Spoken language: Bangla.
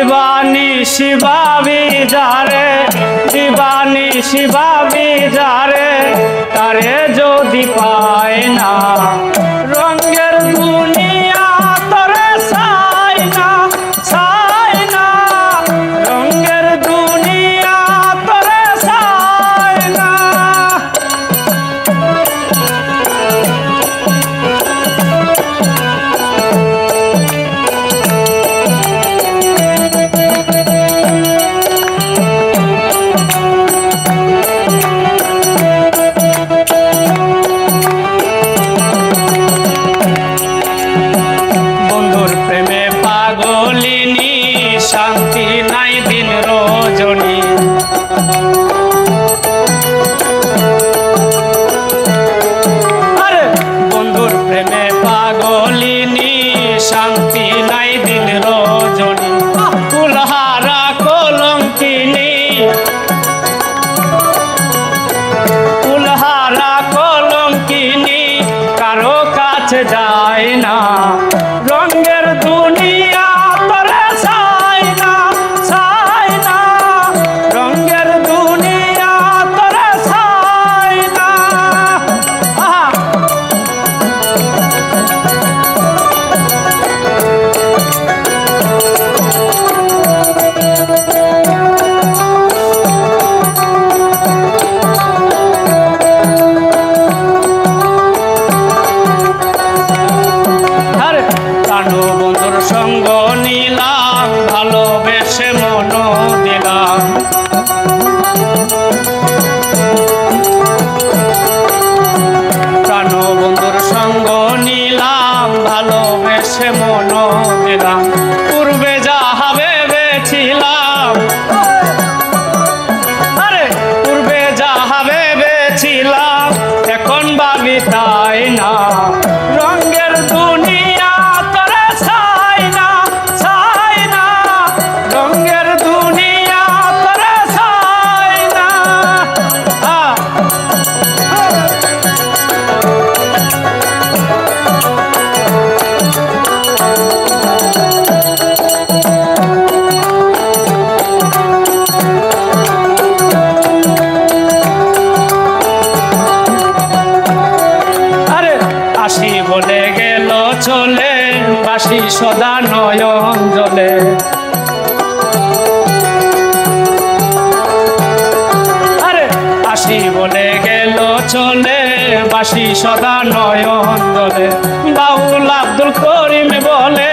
দিবানি শিবাবি যারে দিবানি শিবাবি যারে তারে যদি পায় যায় না। রঙের দুনিয়া কানু বন্ধুর সঙ্গ নিলাম, ভালোবেসে মন দিলাম। কানু বন্ধুর সঙ্গ নিলাম, ভালোবেসে মন দিলাম। পূর্বে যাহা ভেবেছিলাম, আরে, পূর্বে যাহা ভেবেছিলাম, এখন ভাবি তাই না। সদা নয়ন জলে। আরে আসি বলে গেল চলে বাসি সদা নয়ন জলে। বাউল আব্দুল করিম বলে